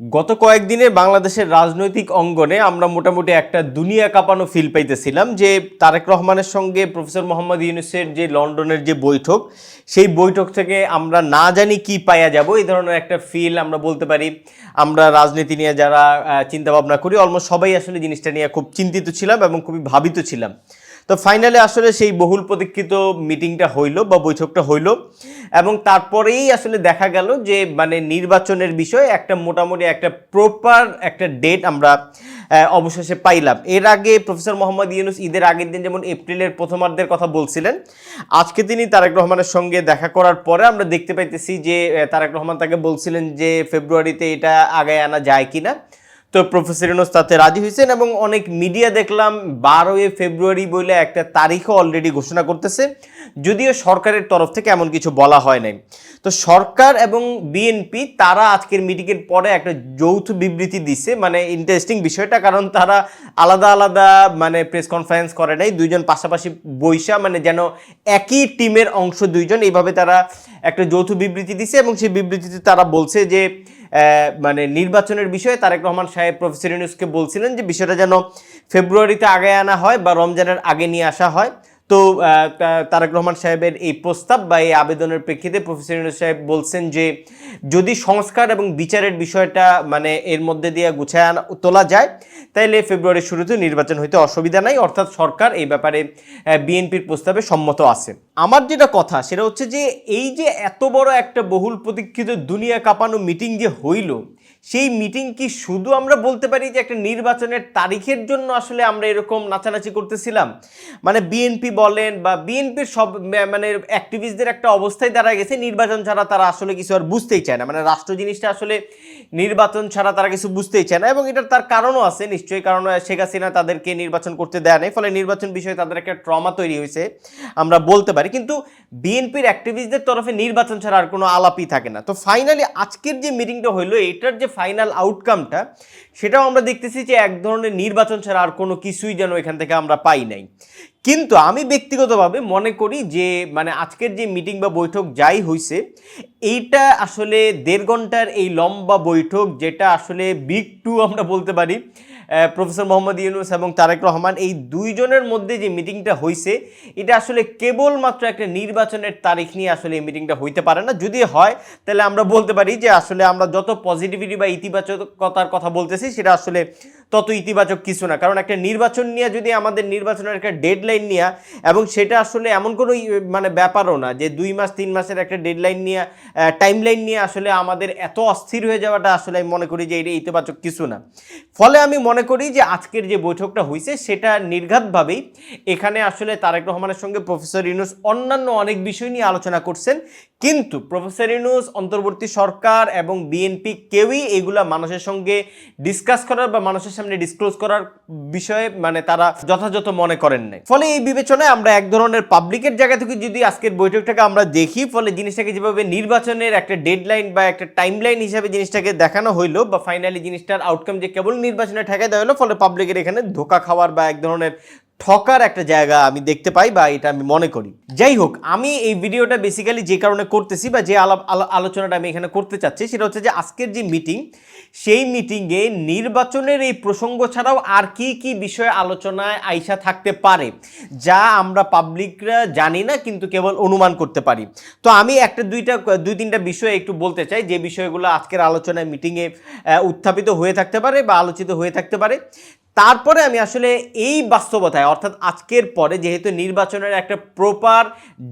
গত কয়েকদিনে বাংলাদেশের রাজনৈতিক অঙ্গনে আমরা মোটামুটি একটা দুনিয়া কাঁপানো ফিল পাইতেছিলাম যে তারেক রহমানের সঙ্গে প্রফেসর মোহাম্মদ ইউনুসের যে লন্ডনের যে বৈঠক, সেই বৈঠক থেকে আমরা না জানি কি পাইয়া যাব, এই ধরনের একটা ফিল আমরা বলতে পারি। আমরা রাজনীতি নিয়ে যারা চিন্তা ভাবনা করি অলমোস্ট সবাই আসলে জিনিসটা নিয়ে খুব চিন্তিত ছিলাম এবং খুবই ভাবিত ছিলাম। তো ফাইনালে আসলে সেই বহুল প্রতীক্ষিত মিটিংটা হইল বা বৈঠকটা হইল এবং তারপরেই আসলে দেখা গেল যে মানে নির্বাচনের বিষয়ে একটা মোটামুটি একটা প্রপার একটা ডেট আমরা অবশেষে পাইলাম। এর আগে প্রফেসর মোহাম্মদ ইউনুস ঈদের আগের দিন যেমন এপ্রিলের প্রথমার্ধের কথা বলছিলেন, আজকে তিনি তারেক রহমানের সঙ্গে দেখা করার পরে আমরা দেখতে পাইতেছি যে তারেক রহমান তাকে বলছিলেন যে, ফেব্রুয়ারিতে এটা আগায় আনা যায় কিনা? তো প্রফেসর ইউনুস তাতে রাজি হয়েছেন এবং অনেক মিডিয়া দেখলাম, বারোই ফেব্রুয়ারি বলে একটা তারিখও অলরেডি ঘোষণা করতেছে। যদিও সরকারের তরফ থেকে এমন কিছু বলা হয় নাই। তো সরকার এবং বিএনপি তারা আজকের মিটিংয়ের পরে একটা যৌথ বিবৃতি দিছে মানে ইন্টারেস্টিং বিষয়টা, কারণ তারা আলাদা আলাদা মানে প্রেস কনফারেন্স করে নাই, দুইজন পাশাপাশি বৈশা মানে যেন একই টিমের অংশ দুইজন, এইভাবে তারা একটা যৌথ বিবৃতি দিছে এবং সেই বিবৃতিতে তারা বলছে যে মানে নির্বাচনের বিষয়ে তারেক রহমান সাহেব প্রফেসর ইউনুসকে বলছিলেন যে বিষয়টা যেন ফেব্রুয়ারিতে আগে আনা হয় বা রমজানের আগে নিয়ে আসা হয়। তো তারেক রহমান সাহেবের এই প্রস্তাব বা এই আবেদনের প্রেক্ষিতে প্রফেসর ইউনুস সাহেব বলছেন যে যদি সংস্কার এবং বিচারের বিষয়টা মানে এর মধ্যে দিয়ে গুছায় আনা, তোলা যায়, তাইলে ফেব্রুয়ারির শুরুতে নির্বাচন হইতে অসুবিধা নাই। অর্থাৎ সরকার এই ব্যাপারে বিএনপির প্রস্তাবে সম্মত আছে। আমার যেটা কথা, সেটা হচ্ছে যে এই যে এত বড় একটা বহুল প্রতীক্ষিত দুনিয়া কাঁপানো মিটিং যে হইল, সেই মিটিং কি শুধু আমরা বলতে পারি যে একটা নির্বাচনের তারিখের জন্য আসলে আমরা এরকম নাচানাচি করতেছিলাম? মানে বিএনপি বলেন বা বিএনপির সব মানে অ্যাক্টিভিস্টদের একটা অবস্থায় দাঁড়ায় গেছে, নির্বাচন ছাড়া তারা আসলে কিছু আর বুঝতেই চায় না। মানে রাষ্ট্র জিনিসটা আসলে নির্বাচন ছাড়া তারা কিছু বুঝতেই চায় না এবং এটার তার কারণও আছে, নিশ্চয়ই কারণ শেখ হাসিনা তাদেরকে নির্বাচন করতে দেয় নাই, ফলে নির্বাচন বিষয়ে তাদের একটা ট্রমা তৈরি হয়েছে। আমরা বলতে পারি কিন্তু বিএনপির অ্যাক্টিভিস্টদের তরফে নির্বাচন ছাড়া আর কোনো আলাপই থাকে না। তো ফাইনালি আজকের যে মিটিংটা হইল, এটার যে ফাইনাল আউটকামটা সেটাও আমরা দেখতেছি যে এক ধরনের নির্বাচন ছাড়া আর কোনো কিছুই যেন এখান থেকে আমরা পাই নাই। কিন্তু আমি ব্যক্তিগতভাবে মনে করি যে মানে আজকের যে মিটিং বা বৈঠক যাই হইছে, এইটা আসলে দেড় ঘণ্টার এই লম্বা বৈঠক, যেটা আসলে বিগ টু আমরা বলতে পারি প্রফেসর মোহাম্মদ ইউনুস এবং তারেক রহমান, এই দুইজনের মধ্যে যে মিটিংটা হয়েছে এটা আসলে কেবলমাত্র একটা নির্বাচনের তারিখ নিয়ে আসলে এই মিটিংটা হইতে পারে না। যদি হয়, তাহলে আমরা বলতে পারি যে আসলে আমরা যত পজিটিভিটি বা ইতিবাচকতার কথা বলতেছি, সেটা আসলে তত ইতিবাচক কিছু না। কারণ একটা নির্বাচন নিয়ে যদি আমাদের নির্বাচনের একটা ডেডলাইন নিয়ে, এবং সেটা আসলে এমন কোনো মানে ব্যাপারও না যে দুই মাস, তিন মাসের একটা ডেডলাইন নিয়ে টাইমলাইন নিয়ে আসলে আমাদের এত অস্থির হয়ে যাওয়াটা আসলে আমি মনে করি যে এটা ইতিবাচক কিছু না। ফলে আমি মনে করি যে আজকের যে বৈঠকটা হয়েছে সেটা নির্ঘাতভাবেই এখানে আসলে তারেক রহমানের সঙ্গে প্রফেসর ইউনুস অন্যান্য অনেক বিষয় নিয়ে আলোচনা করছেন। কিন্তু প্রফেসর ইউনুস, অন্তর্বর্তী সরকার এবং বিএনপি কেউই এগুলা মানুষের সঙ্গে ডিসকাস করার বা মানুষের সামনে ডিসক্লোজ করার বিষয়ে মানে তারা যথাযথ মনে করেন নাই। ফলে এই বিবেচনায় আমরা এক ধরনের পাবলিকের জায়গা থেকে যদি আজকের বৈঠকটাকে আমরা দেখি, ফলে জিনিসটাকে যেভাবে নির্বাচনের একটা ডেডলাইন বা একটা টাইমলাইন হিসাবে জিনিসটাকে দেখানো হইল বা ফাইনালি জিনিসটার আউটকাম যে কেবল নির্বাচনে ঠেকাই দেওয়া হলো, ফলে পাবলিকের এখানে ধোকা খাওয়ার বা এক ধরনের ঠকার একটা জায়গা আমি দেখতে পাই বা এটা আমি মনে করি। যাই হোক, আমি এই ভিডিওটা বেসিক্যালি যে কারণে করতেছি বা যে আলোচনাটা আমি এখানে করতে চাচ্ছি সেটা হচ্ছে যে আজকের যে মিটিং সেই মিটিংয়ে নির্বাচনের এই প্রসঙ্গ ছাড়াও আর কি কি বিষয়ে আলোচনায় আইসা থাকতে পারে, যা আমরা পাবলিকরা জানি না কিন্তু কেবল অনুমান করতে পারি। তো আমি একটা দুইটা, দুই তিনটা বিষয় একটু বলতে চাই, যে বিষয়গুলো আজকের আলোচনায় মিটিংয়ে উত্থাপিত হয়ে থাকতে পারে বা আলোচিত হয়ে থাকতে পারে। তারপরে আমি আসলে এই বাস্তবতায়, অর্থাৎ আজকের পরে যেহেতু নির্বাচনের একটা প্রপার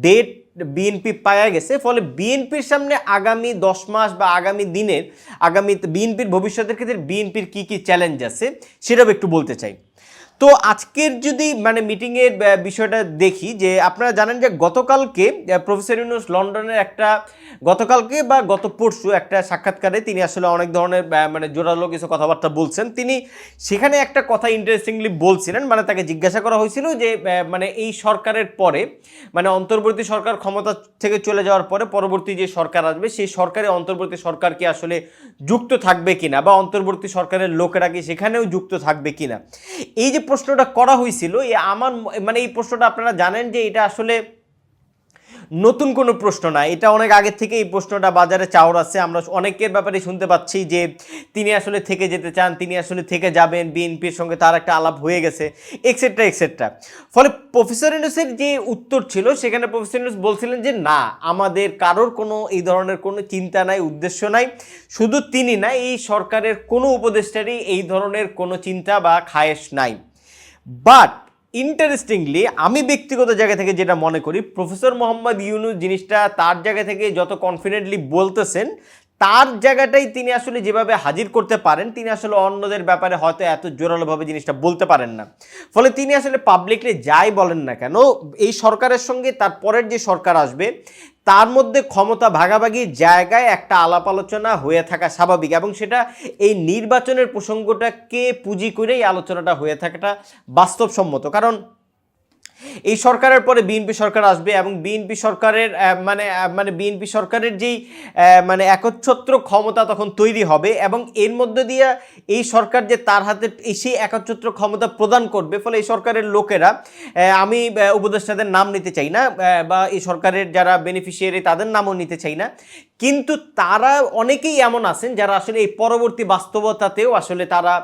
ডেট বিএনপি পাওয়া গেছে, ফলে বিএনপির সামনে আগামী দশ মাস বা আগামী দিনের, আগামী বিএনপির ভবিষ্যতের ক্ষেত্রে বিএনপির কী কী চ্যালেঞ্জ আছে, সেটাও একটু বলতে চাই। তো আজকের যদি মানে মিটিংয়ের বিষয়টা দেখি যে আপনারা জানেন যে গতকালকে প্রফেসর ইউনুস লন্ডনের একটা, গতকালকে বা গত পরশু একটা সাক্ষাৎকারে তিনি আসলে অনেক ধরনের মানে জোরালো কিছু কথাবার্তা বলছেন। তিনি সেখানে একটা কথা ইন্টারেস্টিংলি বলছিলেন মানে তাকে জিজ্ঞাসা করা হয়েছিল যে মানে এই সরকারের পরে মানে অন্তর্বর্তী সরকার ক্ষমতা থেকে চলে যাওয়ার পরে পরবর্তী যে সরকার আসবে, সেই সরকারে অন্তর্বর্তী সরকার কি আসলে যুক্ত থাকবে কিনা বা অন্তর্বর্তী সরকারের লোকেরা কি সেখানেও যুক্ত থাকবে কিনা? এই যে প্রশ্নটা করা হয়েছিল আমার মানে এই প্রশ্নটা আপনারা জানেন যে এটা আসলে নতুন কোনো প্রশ্ন না। এটা অনেক আগে থেকে এই প্রশ্নটা বাজারে চাওয়ার আছে। আমরা অনেকের ব্যাপারে শুনতে পাচ্ছি যে তিনি আসলে থেকে যেতে চান, তিনি আসলে থেকে যাবেন, বিএনপির সঙ্গে তার একটা আলাপ হয়ে গেছে এক্সেট্রা এক্সেট্রা ফলে প্রফেসর ইউনুসের যে উত্তর ছিল, সেখানে প্রফেসর ইউনুস বলছিলেন যে, না, আমাদের কারোর কোনো, এই ধরনের কোনো চিন্তা নাই, উদ্দেশ্য নাই। শুধু তিনি না, এই সরকারের কোনো উপদেষ্টারই এই ধরনের কোনো চিন্তা বা খায়েশ নাই। বাট ইন্টারেস্টিংলি আমি ব্যক্তিগত জায়গা থেকে যেটা মনে করি প্রফেসর মোহাম্মদ ইউনুস জিনিসটা তার জায়গা থেকে যত কনফিডেন্টলি বলতেছেন তার জায়গাটাই তিনি আসলে যেভাবে হাজির করতে পারেন, তিনি আসলে অন্যদের ব্যাপারে হয়তো এত জোরালোভাবে জিনিসটা বলতে পারেন না। ফলে তিনি আসলে পাবলিকলি যাই বলেন না কেন, এই সরকারের সঙ্গে তার পরের যে সরকার আসবে, তার মধ্যে ক্ষমতা ভাগাভাগির জায়গায় একটা আলাপ আলোচনা হয়ে থাকা স্বাভাবিক এবং সেটা এই নির্বাচনের প্রসঙ্গটাকে পুঁজি করেই আলোচনাটা হয়ে থাকাটা বাস্তবসম্মত। কারণ এই সরকারের পরে বিএনপি সরকার আসবে এবং বিএনপি সরকারের মানে মানে বিএনপি সরকারের যেই মানে একচ্ছত্র ক্ষমতা তখন তৈরি হবে এবং এর মধ্যে দিয়ে এই সরকার যে তার হাতে সেই একচ্ছত্র ক্ষমতা প্রদান করবে, ফলে এই সরকারের লোকেরা আমি উপদেষ্টাদের নাম নিতে চাই না বা এই সরকারের যারা বেনিফিশিয়ারি তাদের নামও নিতে চাই না। কিন্তু তারা অনেকেই এমন আছেন যারা আসলে এই পরবর্তী বাস্তবতাতেও আসলে তারা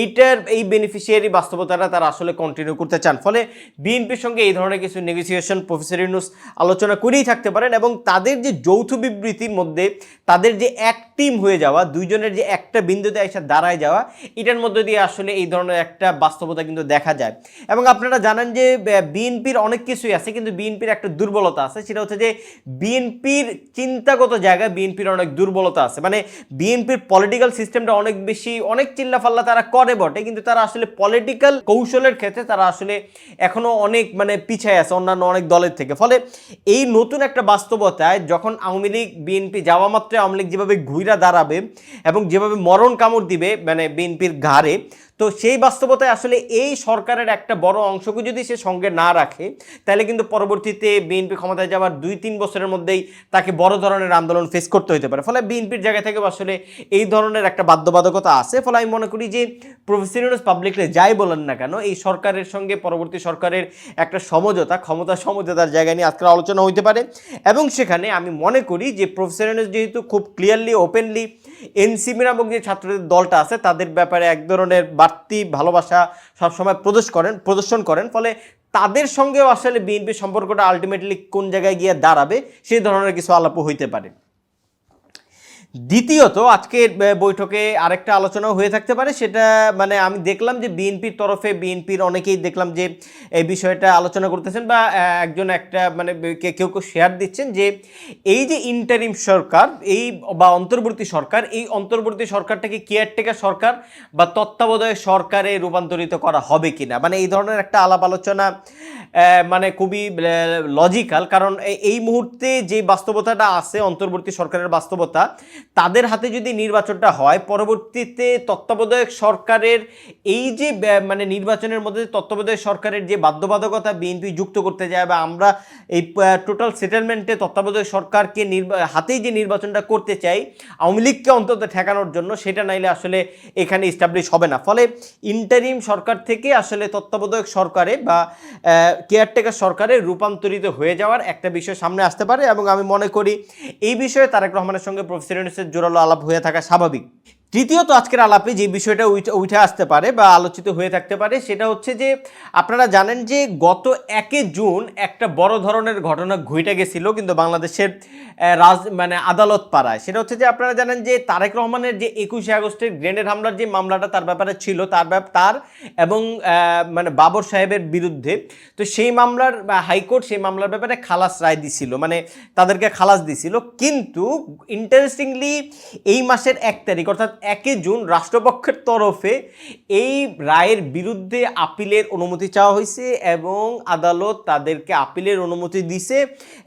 এইটার, এই বেনিফিশিয়ারি বাস্তবতাটা তারা আসলে কন্টিনিউ করতে চান। ফলে বিএনপির সঙ্গে এই ধরনের কিছু নেগোসিয়েশন প্রফেসর ইউনুস আলোচনা করেই থাকতে পারেন এবং তাদের যে যৌথ বিবৃতির মধ্যে তাদের যে এক টিম হয়ে যাওয়া, দুইজনের যে একটা বিন্দুতে এসে দাঁড়ায় যাওয়া, এটার মধ্যে দিয়ে আসলে এই ধরনের একটা বাস্তবতা কিন্তু দেখা যায়। এবং আপনারা জানেন যে বিএনপির অনেক কিছুই আছে, কিন্তু বিএনপির একটা দুর্বলতা আছে, সেটা হচ্ছে যে বিএনপির চিন্তাগত জায়গায় বিএনপির অনেক দুর্বলতা আছে। মানে বিএনপির পলিটিক্যাল সিস্টেমটা অনেক বেশি, অনেক চিল্লাফাল্লা তারা করে বটে, কিন্তু তারা আসলে পলিটিক্যাল কৌশলের ক্ষেত্রে তারা আসলে এখনও অনেক মানে পিছায় আছে, অন্যান্য অনেক দলের থেকে। ফলে এই নতুন একটা বাস্তবতায় যখন আওয়ামী লীগ, বিএনপি যাওয়া মাত্রে আওয়ামী লীগ যেভাবে ঘুইরা দাঁড়াবে এবং যেভাবে মরণ কামড় দিবে মানে বিএনপির ঘাড়ে তো সেই বাস্তবতায় আসলে এই সরকারের একটা বড় অংশকে যদি সে সঙ্গে না রাখে, তাহলে কিন্তু পরবর্তীতে বিএনপি ক্ষমতায় যাওয়ার দুই তিন বছরের মধ্যেই তাকে বড় ধরনের আন্দোলন ফেস করতে হতে পারে। ফলে বিএনপির জায়গা থেকে আসলে এই ধরনের একটা বাধ্যবাধকতা আছে। ফলে আমি মনে করি যে প্রফেসর পাবলিকলে যাই বলেন না কেন, এই সরকারের সঙ্গে পরবর্তী সরকারের একটা সমঝোতা, ক্ষমতা সমঝোতার জায়গা নিয়ে আজকের আলোচনা হইতে পারে। এবং সেখানে আমি মনে করি যে প্রফেসর যেহেতু খুব ক্লিয়ারলি ওপেনলি এনসিপি নামক যে ছাত্রদের দলটা আছে, তাদের ব্যাপারে এক ধরনের বাড়তি ভালোবাসা সবসময় প্রদর্শ করেন, প্রদর্শন করেন। ফলে তাদের সঙ্গেও আসলে বিএনপি সম্পর্কটা আলটিমেটলি কোন জায়গায় গিয়ে দাঁড়াবে সেই ধরনের কিছু আলাপ হইতে পারে। দ্বিতীয়ত, আজকের বৈঠকে আরেকটা আলোচনাও হয়ে থাকতে পারে। সেটা মানে আমি দেখলাম যে বিএনপির তরফে, বিএনপির অনেকেই দেখলাম যে এই বিষয়টা আলোচনা করতেছেন বা একজন একটা মানে কেউ কেউ শেয়ার দিচ্ছেন যে এই যে ইন্টারিম সরকার, এই বা অন্তর্বর্তী সরকার, এই অন্তর্বর্তী সরকারটাকে কেয়ারটেকার সরকার বা তত্ত্বাবধায়ক সরকারে রূপান্তরিত করা হবে কিনা? মানে এই ধরনের একটা আলাপ আলোচনা মানে খুবই লজিক্যাল কারণ এই মুহূর্তে যে বাস্তবতাটা আছে, অন্তর্বর্তী সরকারের বাস্তবতা তাদের হাতে যদি নির্বাচনটা হয়, পরবর্তীতে তত্ত্বাবধায়ক সরকারের এই যে মানে নির্বাচনের মধ্যে তত্ত্বাবধায়ক সরকারের যে বাধ্যবাধকতা বিএনপি যুক্ত করতে যায় বা আমরা এই টোটাল সেটেলমেন্টে তত্ত্বাবধায়ক সরকারকে নির্বা- হাতেই যে নির্বাচনটা করতে চাই, আওয়ামী লীগকে অন্তত ঠেকানোর জন্য সেটা নাইলে আসলে এখানে ইস্টাবলিশ হবে না। ফলে ইন্টারিম সরকার থেকে আসলে তত্ত্বাবধায়ক সরকারে বা কেয়ারটেকার সরকারে রূপান্তরিত হয়ে যাওয়ার একটা বিষয় সামনে আসতে পারে এবং আমি মনে করি এই বিষয়ে তারেক রহমানের সঙ্গে প্রফেসর ইউনুসের জোরালো আলাপ হয়ে থাকা স্বাভাবিক। তৃতীয়ত আজকের আলাপে যে বিষয়টা উঠে আসতে পারে বা আলোচিত হয়ে থাকতে পারে, সেটা হচ্ছে যে আপনারা জানেন যে গত একে জুন একটা বড় ধরনের ঘটনা ঘটে গেছিল কিন্তু বাংলাদেশের রাজ মানে আদালত পাড়ায়। সেটা হচ্ছে যে আপনারা জানেন যে তারেক রহমানের যে একুশে আগস্টের গ্রেনেড হামলার যে মামলাটা তার ব্যাপারে ছিল, তার তার এবং মানে বাবর সাহেবের বিরুদ্ধে, তো সেই মামলার হাইকোর্ট সেই মামলার ব্যাপারে খালাস রায় দিছিল মানে তাদেরকে খালাস দিছিল। কিন্তু ইন্টারেস্টিংলি এই মাসের এক তারিখ, অর্থাৎ একে জুন রাষ্ট্রপক্ষের তরফে এই রায়ের বিরুদ্ধে আপিলের অনুমতি চাওয়া হয়েছে এবং আদালত তাদেরকে আপিলের অনুমতি দিছে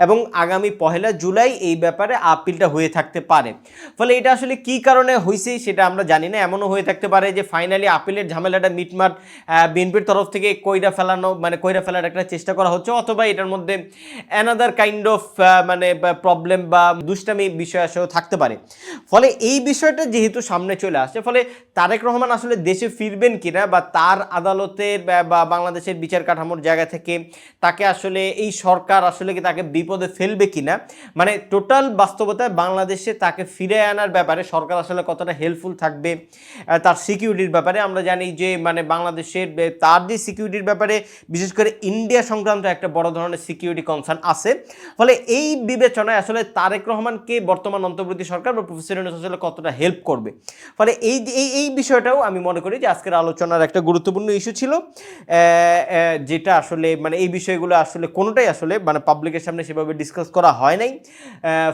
এবং আগামী পহেলা জুলাই এই ব্যাপারে আপিলটা হয়ে থাকতে পারে। ফলে এটা আসলে কি কারণে হয়েছে সেটা আমরা জানি না। এমনও হয়ে থাকতে পারে যে ফাইনালি আপিলের ঝামেলাটা মিটমাট বিএনপির তরফ থেকে কইরা ফেলানো মানে কইরা ফেলার একটা চেষ্টা করা হচ্ছে, অথবা এটার মধ্যে অ্যানাদার কাইন্ড অফ মানে প্রবলেম বা দুষ্টামি বিষয় আসেও থাকতে পারে। ফলে এই বিষয়টা যেহেতু সামনে সামনে চলে আসছে। ফলে তারেক রহমান আসলে দেশে ফিরবেন কিনা বা তার আদালতের বা- বাংলাদেশের বিচার কাঠামোর জায়গা থেকে তাকে আসলে এই সরকার আসলে কি তাকে বিপদে ফেলবে কিনা? মানে টোটাল বাস্তবতায় বাংলাদেশে তাকে ফিরে আনার ব্যাপারে সরকার আসলে কতটা হেল্পফুল থাকবে তার সিকিউরিটির ব্যাপারে আমরা জানি যে মানে বাংলাদেশের তার যে সিকিউরিটির ব্যাপারে বিশেষ করে ইন্ডিয়া সংক্রান্ত একটা বড় ধরনের সিকিউরিটি কনসার্ন আছে। ফলে এই বিবেচনায় আসলে তারেক রহমানকে বর্তমান অন্তর্বর্তী সরকার বা প্রফেসর আসলে কতটা হেল্প করবে? ফলে এই এই এই বিষয়টাও আমি মনে করি যে আজকের আলোচনার একটা গুরুত্বপূর্ণ ইস্যু ছিল। যেটা আসলে মানে এই বিষয়গুলো আসলে কোনোটাই আসলে মানে পাবলিকের সামনে সেভাবে ডিসকাস করা হয় নাই।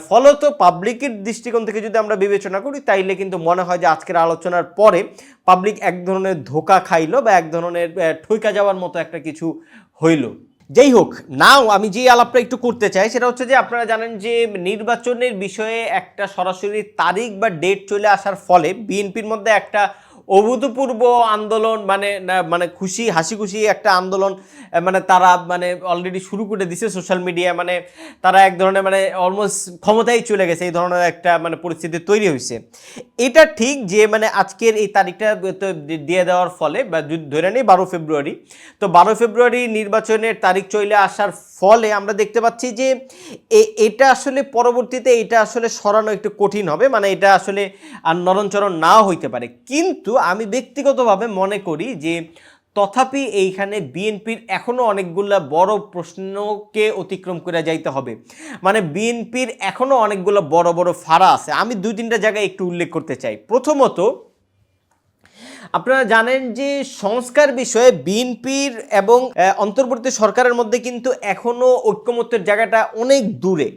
ফলত পাবলিকের দৃষ্টিকোণ থেকে যদি আমরা বিবেচনা করি, তাইলে কিন্তু মনে হয় যে আজকের আলোচনার পরে পাবলিক এক ধরনের ধোকা খাইলো বা এক ধরনের ঠইকা যাওয়ার মতো একটা কিছু হইল। যাই হোক নাও আমি যে আলাপটা একটু করতে চাই, সেটা হচ্ছে যে আপনারা জানেন যে নির্বাচনের বিষয়ে একটা সরাসরি তারিখ বা ডেট চলে আসার ফলে বিএনপির মধ্যে একটা অভূতপূর্ব আন্দোলন মানে না- মানে খুশি, হাসি খুশি একটা আন্দোলন মানে তারা মানে অলরেডি শুরু করে দিছে সোশ্যাল মিডিয়া মানে তারা এক ধরনের মানে অলমোস্ট ক্ষমতায় চলে গেছে, এই ধরনের একটা মানে পরিস্থিতি তৈরি হয়েছে। এটা ঠিক যে মানে আজকের এই তারিখটা দিয়ে দেওয়ার ফলে, বা ধরে নেই বারো ফেব্রুয়ারি, তো বারো ফেব্রুয়ারি নির্বাচনের তারিখ চলে আসার ফলে আমরা দেখতে পাচ্ছি যে এটা আসলে পরবর্তীতে, এটা আসলে সরানো একটু কঠিন হবে মানে এটা আসলে আর নরণচরণ নাও হইতে পারে। কিন্তু আমি ব্যক্তিগতভাবে মনে করি যে তথাপি এইখানে বিএনপির এখনও অনেকগুলা বড় প্রশ্নকে অতিক্রম করে যাইতে হবে। মানে বিএনপির এখনও অনেকগুলো বড় বড় ফাড়া আছে। আমি দুই তিনটা জায়গায় একটু উল্লেখ করতে চাই। প্রথমত আপনারা জানেন যে সংস্কার বিষয়ে বিএনপির এবং অন্তর্বর্তী সরকারের মধ্যে কিন্তু এখনও ঐক্যমত্যের জায়গাটা অনেক দূরে।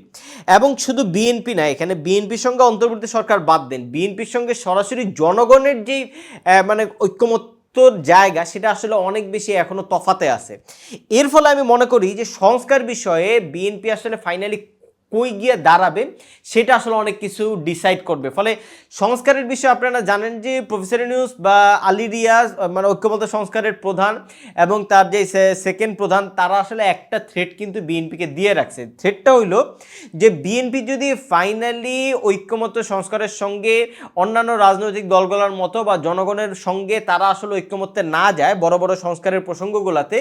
এবং শুধু বিএনপি না, এখানে বিএনপির সঙ্গে অন্তর্বর্তী সরকার বাদ দেন। বিএনপির সঙ্গে সরাসরি জনগণের যেই মানে ঐক্যমত্যর জায়গা, সেটা আসলে অনেক বেশি এখনও তফাতে আছে। এর ফলে আমি মনে করি যে সংস্কার বিষয়ে বিএনপি আসলে ফাইনালি কই গিয়ে দাঁড়াবে, সেটা আসলে অনেক কিছু ডিসাইড করবে। ফলে সংস্কারের বিষয়ে আপনারা জানেন যে প্রফেসর নিউজ বা আলী রিয়াজ মানে ঐক্যবদ্ধ সংস্কারের প্রধান এবং তার যে সেকেন্ড প্রধান, তারা আসলে একটা থ্রেট কিন্তু বিএনপিকে দিয়ে রাখছে। থ্রেটটা হইল যে বিএনপি যদি ফাইনালি ঐক্যমত্য সংস্কারের সঙ্গে অন্যান্য রাজনৈতিক দলগুলোর মতো বা জনগণের সঙ্গে তারা আসলে ঐক্যমত্যে না যায় বড় বড় সংস্কারের প্রসঙ্গগুলোতে,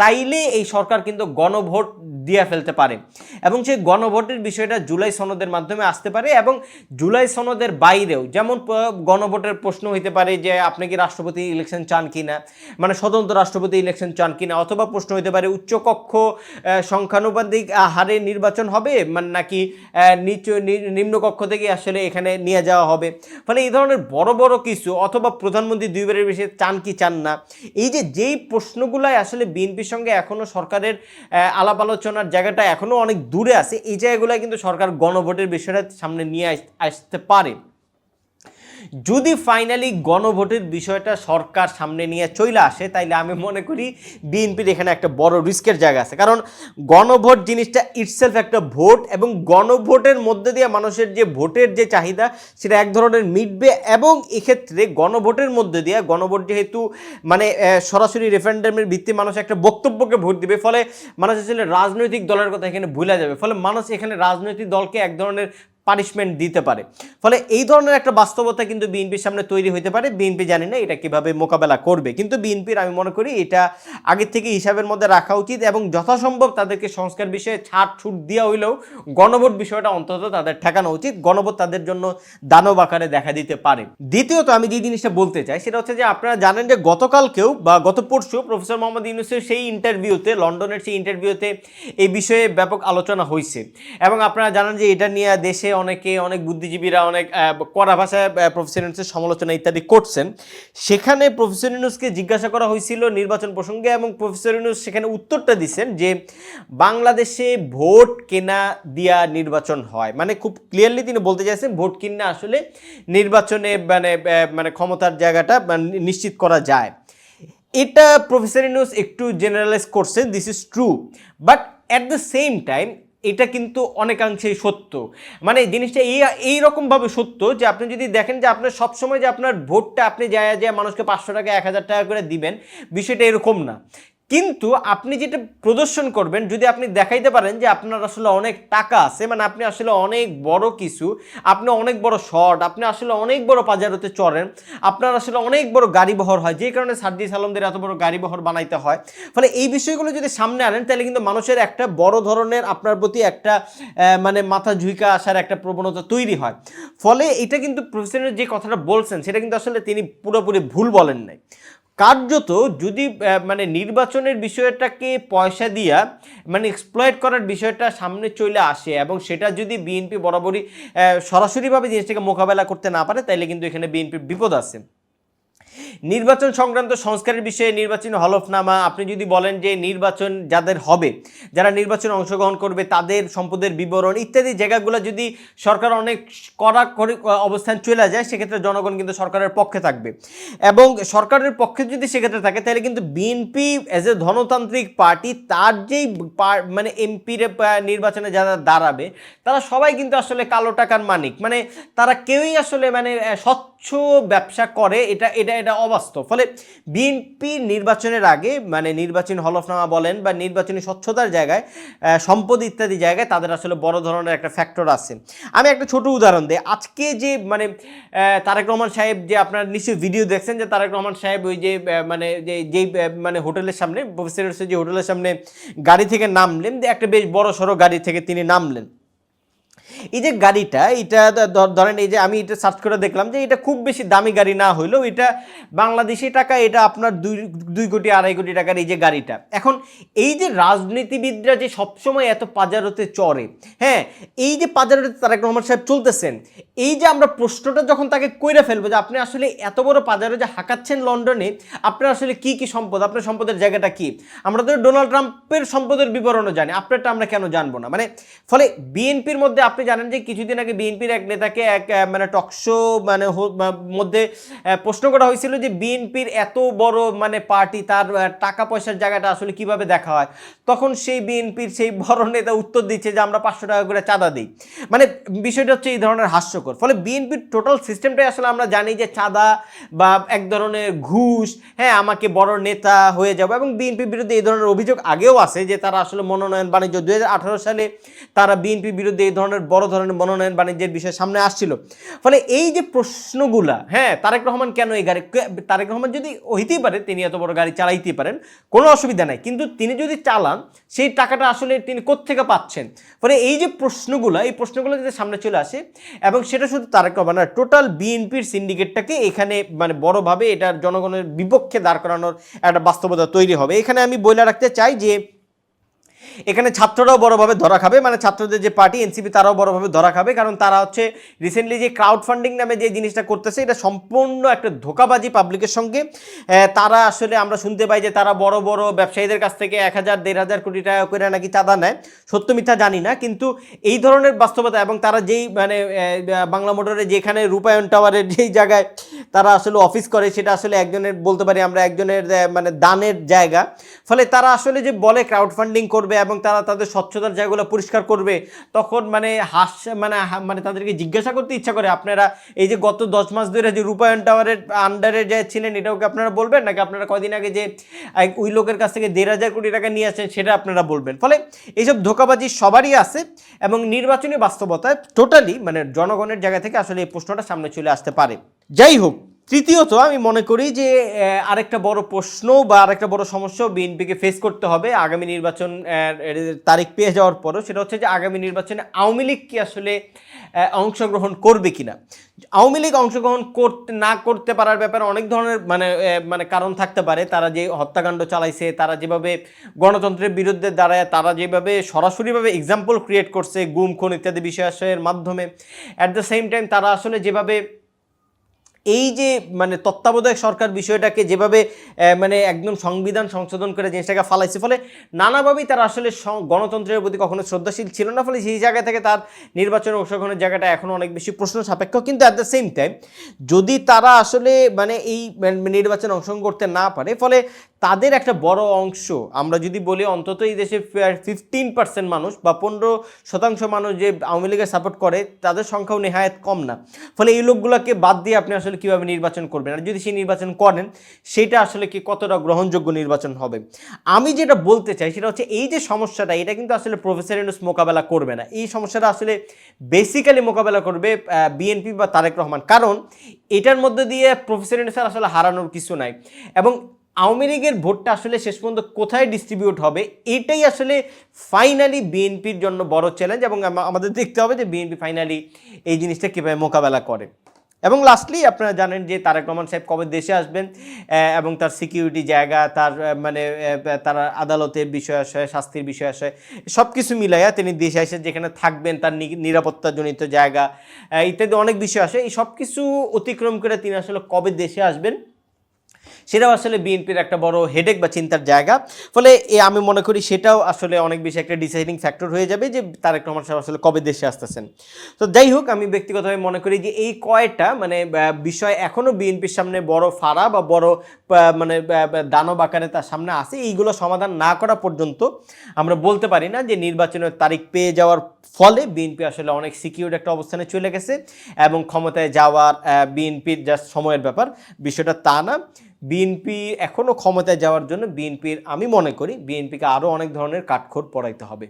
তাইলে এই সরকার কিন্তু গণভোট দিয়ে ফেলতে পারে। এবং সেই গণভোটের বিষয়টা জুলাই সনদের মাধ্যমে আসতে পারে এবং জুলাই সনদের বাইরেও যেমন গণভোটের প্রশ্ন হইতে পারে যে আপনি কি রাষ্ট্রপতি ইলেকশন চান কিনা মানে স্বতন্ত্র রাষ্ট্রপতি ইলেকশন চান কিনা, অথবা প্রশ্ন হইতে পারে উচ্চকক্ষ সংখ্যানুপাতিক হারে নির্বাচন হবে মানে নাকি নিচু নিম্নকক্ষ থেকে আসলে এখানে নিয়ে যাওয়া হবে। ফলে এই ধরনের বড় বড় কিছু, অথবা প্রধানমন্ত্রী দুইবারের বেশি চান কি চান না, এই যে যেই প্রশ্নগুলাই আসলে বিএনপির সঙ্গে এখনও সরকারের আলাপ আলোচনার জায়গাটা এখনও অনেক দূরে আছে, এই জায়গাগুলো কিন্তু সরকার গণভোটের বিষয়টা সামনে নিয়ে আসতে পারে। যদি ফাইনালি গণভোটের বিষয়টা সরকার সামনে নিয়ে চলে আসে, তাইলে আমি মনে করি বিএনপির এখানে একটা বড় রিস্কের জায়গা আছে। কারণ গণভোট জিনিসটা ইটসেলফ একটা ভোট এবং গণভোটের মধ্যে দিয়ে মানুষের যে ভোটের যে চাহিদা, সেটা এক ধরনের মিটবে এবং এক্ষেত্রে গণভোটের মধ্যে দিয়ে, গণভোট যেহেতু মানে সরাসরি রেফারেন্ডামের ভিত্তি মানুষ একটা বক্তব্যকে ভোট দিবে, ফলে মানুষ আসলে রাজনৈতিক দলের কথা এখানে ভুলে যাবে। ফলে মানুষ এখানে রাজনৈতিক দলকে এক ধরনের পানিশমেন্ট দিতে পারে। ফলে এই ধরনের একটা বাস্তবতা কিন্তু বিএনপির সামনে তৈরি হতে পারে। বিএনপি জানি না এটা কীভাবে মোকাবেলা করবে। কিন্তু বিএনপির আমি মনে করি এটা আগের থেকে হিসাবের মধ্যে রাখা উচিত এবং যথাসম্ভব তাদেরকে সংস্কার বিষয়ে ছাড় ছুট দেওয়া হইলেও গণভোট বিষয়টা অন্তত তাদের ঠেকানো উচিত। গণভোট তাদের জন্য দানব আকারে দেখা দিতে পারে। দ্বিতীয়ত আমি যে জিনিসটা বলতে চাই সেটা হচ্ছে যে আপনারা জানেন যে গতকালকেও বা গত পরশু প্রফেসর মোহাম্মদ ইউনুসের সেই ইন্টারভিউতে, লন্ডনের সেই ইন্টারভিউতে এই বিষয়ে ব্যাপক আলোচনা হয়েছে এবং আপনারা জানেন যে এটা নিয়ে দেশে অনেকে, অনেক বুদ্ধিজীবীরা, অনেক কড়া ভাষায় প্রফেসর ইউনুসের সমালোচনা ইত্যাদি করছেন। সেখানে প্রফেসর ইউনুসকে জিজ্ঞাসা করা হয়েছিল নির্বাচন প্রসঙ্গে এবং প্রফেসর ইউনুস সেখানে উত্তরটা দিচ্ছেন যে, বাংলাদেশে ভোট কেনা দিয়া নির্বাচন হয়। মানে খুব ক্লিয়ারলি তিনি বলতে চাইছেন, ভোট কিনা আসলে নির্বাচনে মানে মানে ক্ষমতার জায়গাটা মানে নিশ্চিত করা যায়। এটা প্রফেসর ইউনুস একটু জেনারেলাইজ করছে this is true but at the same time এটা কিন্তু অনেকাংশেই সত্য। মানে জিনিসটা এই এই এইরকমভাবে সত্য যে আপনি যদি দেখেন যে আপনার সবসময় যে আপনার ভোটটা আপনি যায় যায় মানুষকে পাঁচশো টাকা, এক হাজার টাকা করে দিবেন, বিষয়টা এরকম না। কিন্তু আপনি যেটা প্রদর্শন করবেন, যদি আপনি দেখাইতে পারেন যে আপনার আসলে অনেক টাকা আছে মানে আপনি আসলে অনেক বড় কিছু, আপনি অনেক বড় শর্ট আপনি আসলে অনেক বড় পাজারোতে চড়েন, আপনার আসলে অনেক বড় গাড়ি বহর হয়, যে কারণে সার্জি সালামদের এত বড় গাড়ি বহর বানাইতে হয়। ফলে এই বিষয়গুলো যদি সামনে আনেন, তাহলে কিন্তু মানুষের একটা বড় ধরনের আপনার প্রতি একটা মানে মাথা ঝুঁকা আসার একটা প্রবণতা তৈরি হয়। ফলে এটা কিন্তু প্রফেসরের যে কথাটা বলছেন, সেটা কিন্তু আসলে তিনি পুরোপুরি ভুল বলেন নাই। কার্যত যদি মানে নির্বাচনের বিষয়টাকে পয়সা দিয়া মানে এক্সপ্লয়েট করার বিষয়টা সামনে চলে আসে এবং সেটা যদি বিএনপি বরাবরই সরাসরিভাবে জিনিসটাকে মোকাবেলা করতে না পারে তাহলে কিন্তু এখানে বিএনপির বিপদ আছে। নির্বাচন সংক্রান্ত সংস্কারের বিষয়ে নির্বাচনী হলফনামা, আপনি যদি বলেন যে নির্বাচন যাদের হবে, যারা নির্বাচনে অংশগ্রহণ করবে, তাদের সম্পদের বিবরণ ইত্যাদি জায়গাগুলো যদি সরকার অনেক কড়া করে, অবস্থান চলে যায়, সেক্ষেত্রে জনগণ কিন্তু সরকারের পক্ষে থাকবে। এবং সরকারের পক্ষে যদি সেক্ষেত্রে থাকে, তাহলে কিন্তু বিএনপি অ্যাজ এ ধনতান্ত্রিক পার্টি, তার যেই মানে এমপির নির্বাচনে যারা দাঁড়াবে, তারা সবাই কিন্তু আসলে কালো টাকার মানিক মানে তারা কেউই আসলে মানে স্বচ্ছ ব্যবসা করে, এটা এটা এটা অবাস্তব। ফলে বিএনপি নির্বাচনের আগে মানে নির্বাচনী হলফনামা বলেন বা নির্বাচনী স্বচ্ছতার জায়গায় সম্পদ ইত্যাদি জায়গায় তাদের আসলে বড় ধরনের একটা ফ্যাক্টর আছে। আমি একটা ছোট উদাহরণ দিই। আজকে যে মানে তারেক রহমান সাহেব যে আপনার নিশ্চয়ই ভিডিও দেখছেন যে তারেক রহমান সাহেব ওই যে মানে যে যেই মানে হোটেলের সামনে প্রফেসর যে হোটেলের সামনে গাড়ি থেকে নামলেন। একটা বেশ বড় সড়ো গাড়ি থেকে তিনি নামলেন। এই যে গাড়িটা, এটা ধরেন এই যে আমি এটা সার্চ করে দেখলাম যে এটা খুব বেশি দামি গাড়ি না হইলেও এটা বাংলাদেশি টাকা, এটা আপনার দুই দুই কোটি, আড়াই কোটি টাকার এই যে গাড়িটা। এখন এই যে রাজনীতিবিদরা যে সবসময় এত পাজারোতে চড়ে হ্যাঁ এই যে পাজারোতে তারেক রহমান সাহেব চলতেছেন, এই যে আমরা প্রশ্নটা যখন তাকে কইরে ফেলব যে আপনি আসলে এত বড় পাজারো যে হাঁকাচ্ছেন লন্ডনে, আপনার আসলে কি কি সম্পদ, আপনার সম্পদের জায়গাটা কি? আমরা তো ডোনাল্ড ট্রাম্পের সম্পদের বিবরণও জানি, আপনারটা আমরা কেন জানব না? মানে ফলে বিএনপির মধ্যে আপনি জানেন যে কিছুদিন আগে বিএনপির এক নেতাকে এক মানে টকশো মানে মধ্যে প্রশ্ন করা হয়েছিল যে বিএনপির এত বড় মানে পার্টি তার টাকা পয়সার জায়গাটা আসলে কীভাবে দেখা হয়। তখন সেই বিএনপির সেই বড় নেতা উত্তর দিচ্ছে যে আমরা পাঁচশো টাকা করে চাঁদা দিই। মানে বিষয়টা হচ্ছে এই ধরনের হাস্যকর। ফলে বিএনপির টোটাল সিস্টেমটাই আসলে আমরা জানি যে চাঁদা বা এক ধরনের ঘুষ হ্যাঁ আমাকে বড় নেতা হয়ে যাব এবং বিএনপির বিরুদ্ধে এই ধরনের অভিযোগ আগেও আছে যে তারা আসলে মনোনয়ন বাণিজ্য। দু হাজার আঠেরো সালে তারা বিএনপির বিরুদ্ধে এই ধরনের বড় ধরনের মনোনয়ন বাণিজ্যের বিষয় সামনে আসছিল। ফলে এই যে প্রশ্নগুলা হ্যাঁ তারেক রহমান কেন এই গাড়ি তারেক রহমান যদি হইতেই পারে, তিনি এত বড় গাড়ি চালাইতে পারেন, কোনো অসুবিধা নাই। কিন্তু তিনি যদি চালান, সেই টাকাটা আসলে তিনি কোত্থেকে পাচ্ছেন? ফলে এই যে প্রশ্নগুলো, এই প্রশ্নগুলো যদি সামনে চলে আসে, এবং সেটা শুধু তারেক রহমান না, টোটাল বিএনপির সিন্ডিকেটটাকে এখানে মানে বড়ভাবে এটা জনগণের বিপক্ষে দাঁড় করানোর একটা বাস্তবতা তৈরি হবে। এখানে আমি বলে রাখতে চাই যে এখানে ছাত্ররাও বড়ভাবে ধরা খাবে। মানে ছাত্রদের যে পার্টি এনসিপি তারাও বড়ভাবে ধরা খাবে। কারণ তারা হচ্ছে রিসেন্টলি যে ক্রাউড ফান্ডিং নামে যে জিনিসটা করতেছে, এটা সম্পূর্ণ একটা ধোকাবাজি পাবলিকের সঙ্গে। তারা আসলে আমরা শুনতে পাই যে তারা বড় বড় ব্যবসায়ীদের কাছ থেকে এক হাজার, দেড় হাজার কোটি টাকা করে নাকি চাঁদা নেয়। সত্য, মিথ্যা জানি না। কিন্তু এই ধরনের বাস্তবতা এবং তারা যেই মানে বাংলা মোটরে যেখানে রূপায়ণ টাওয়ারের যেই জায়গায় তারা আসলে অফিস করে, সেটা আসলে একজনের বলতে পারি আমরা একজনের মানে দানের জায়গা। ফলে তারা আসলে যে বলে ক্রাউড ফান্ডিং করবে এবং তারা তাদের স্বচ্ছতার জায়গাগুলো পরিষ্কার করবে, তখন মানে হাস মানে মানে তাদেরকে জিজ্ঞাসা করতে ইচ্ছা করে। আপনারা এই যে গত দশ মাস ধরে যে রূপায়ণ টাওয়ারের আন্ডারে যে ছিলেন, এটাও কি আপনারা বলবেন? নাকি আপনারা কদিন আগে যে ওই লোকের কাছ থেকে দেড় হাজার কোটি টাকা নিয়ে আসেন, সেটা আপনারা বলবেন? ফলে এইসব ধোকাবাজি সবারই আছে এবং নির্বাচনী বাস্তবতায় টোটালি মানে জনগণের জায়গা থেকে আসলে এই প্রশ্নটা সামনে চলে আসতে পারে। যাই হোক তৃতীয়ত আমি মনে করি যে আরেকটা বড় প্রশ্ন বা আরেকটা বড় সমস্যাও বিএনপিকে ফেস করতে হবে আগামী নির্বাচন তারিখ পেয়ে যাওয়ার পরও। সেটা হচ্ছে যে, আগামী নির্বাচনে আওয়ামী লীগ কি আসলে অংশগ্রহণ করবে কিনা? আওয়ামী লীগ অংশগ্রহণ করতে, না করতে পারার ব্যাপারে অনেক ধরনের মানে মানে কারণ থাকতে পারে। তারা যে হত্যাকাণ্ড চালাইছে, তারা যেভাবে গণতন্ত্রের বিরুদ্ধে দাঁড়ায়, তারা যেভাবে সরাসরিভাবে এক্সাম্পল ক্রিয়েট করছে, গুম, খুন ইত্যাদি বিষয়ের মাধ্যমে। অ্যাট দ্য সেম টাইম তারা আসলে যেভাবে এই যে মানে তত্ত্বাবধায়ক সরকার বিষয়টাকে যেভাবে মানে একদম সংবিধান সংশোধন করে জিনিসটাকে ফালাইছে, ফলে নানাভাবেই তারা আসলে গণতন্ত্রের প্রতি কখনো শ্রদ্ধাশীল ছিল না, ফলে সেই জায়গা থেকে তার নির্বাচনে অংশগ্রহণের জায়গাটা এখন অনেক বেশি প্রশ্ন সাপেক্ষ। কিন্তু অ্যাট দ্য সেম টাইম যদি তারা আসলে মানে এই নির্বাচনে অংশগ্রহণ করতে না পারে, ফলে তাদের একটা বড় অংশ, আমরা যদি বলি অন্তত এই দেশে ফিফটিন পার্সেন্ট মানুষ বা পনেরো শতাংশ মানুষ যে আওয়ামী লীগের সাপোর্ট করে, তাদের সংখ্যাও নেহায়ত কম না। ফলে এই লোকগুলোকে বাদ দিয়ে আপনি আসলে আসলে কীভাবে নির্বাচন করবেন? আর যদি সেই নির্বাচন করেন, সেটা আসলে কি কতটা গ্রহণযোগ্য নির্বাচন হবে? আমি যেটা বলতে চাই, সেটা হচ্ছে এই যে সমস্যাটা, এটা কিন্তু আসলে প্রফেসর ইউনুস মোকাবেলা করবে না। এই সমস্যাটা আসলে বেসিক্যালি মোকাবেলা করবে বিএনপি বা তারেক রহমান। কারণ এটার মধ্যে দিয়ে প্রফেসর ইউনুসের আসলে হারানোর কিছু নাই। এবং আওয়ামী লীগের ভোটটা আসলে শেষ পর্যন্ত কোথায় ডিস্ট্রিবিউট হবে, এটাই আসলে ফাইনালি বিএনপির জন্য বড় চ্যালেঞ্জ এবং আমাদের দেখতে হবে যে বিএনপি ফাইনালি এই জিনিসটা কীভাবে মোকাবেলা করে। এবং লাস্টলি আপনারা জানেন যে তারেক রহমান সাহেব কবে দেশে আসবেন এবং তার সিকিউরিটি জায়গা, তার মানে তার আদালতের বিষয় আশয় শাস্তির বিষয় আশয় সব কিছু মিলাইয়া তিনি দেশে এসে যেখানে থাকবেন, তার নিরাপত্তাজনিত জায়গা ইত্যাদি অনেক বিষয় আসে। এই সব কিছু অতিক্রম করে তিনি আসলে কবে দেশে আসবেন? সেটাও আসলে বিএনপির একটা বড় হেডেক বা চিন্তার জায়গা। ফলে এ আমি মনে করি সেটাও আসলে অনেক বেশি একটা ডিসাইডিং ফ্যাক্টর হয়ে যাবে যে তারেক রহমান সাহেব আসলে কবে দেশে আসতেছেন। তো যাই হোক, আমি ব্যক্তিগতভাবে মনে করি যে এই কয়টা মানে বিষয় এখনও বিএনপির সামনে বড় ফাড়া বা বড় মানে দানব আকারে তার সামনে আসে এইগুলো সমাধান না করা পর্যন্ত আমরা বলতে পারি না যে নির্বাচনের তারিখ পেয়ে যাওয়ার ফলে বিএনপি আসলে অনেক সিকিউর একটা অবস্থানে চলে গেছে এবং ক্ষমতায় যাওয়ার বিএনপির যা সময়ের ব্যাপার, বিষয়টা তা না। বিএনপি এখনও ক্ষমতায় যাওয়ার জন্য বিএনপির, আমি মনে করি বিএনপিকে আরও অনেক ধরনের কাঠখোর পড়াইতে হবে।